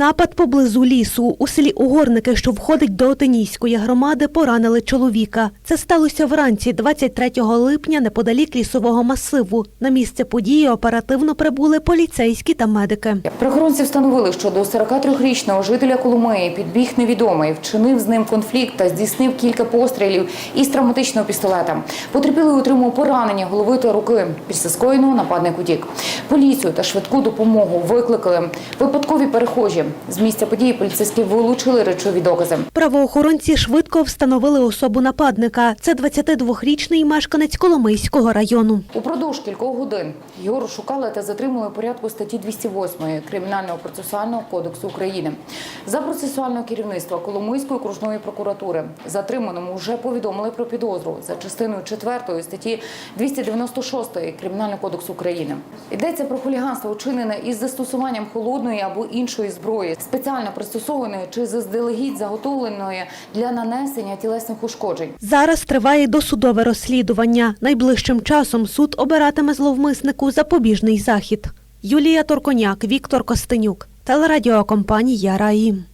Напад поблизу лісу у селі Угорники, що входить до Отинійської громади, поранили чоловіка. Це сталося вранці 23 липня неподалік лісового масиву. На місце події оперативно прибули поліцейські та медики. Правоохоронці встановили, що до 43-річного жителя Коломиї підбіг невідомий, вчинив з ним конфлікт та здійснив кілька пострілів із травматичного пістолета. Потерпілий отримав поранення голови та руки. Після скоєного нападник утік. Поліцію та швидку допомогу викликали. Випадкові перехожі. З місця події поліцейські вилучили речові докази. Правоохоронці швидко встановили особу нападника. Це 22-річний мешканець Коломийського району. Упродовж кількох годин його розшукали та затримали у порядку статті 208 Кримінального процесуального кодексу України. За процесуального керівництва Коломийської окружної прокуратури затриманому вже повідомили про підозру за частиною 4 статті 296 Кримінального кодексу України. Йдеться про хуліганство, учинене із застосуванням холодної або іншої зброї, спеціально пристосованої чи заздалегідь заготовленої для нанесення тілесних ушкоджень. Зараз триває досудове розслідування. Найближчим часом суд обиратиме зловмиснику запобіжний захід. Юлія Торконяк, Віктор Костенюк, телерадіокомпанія Раї.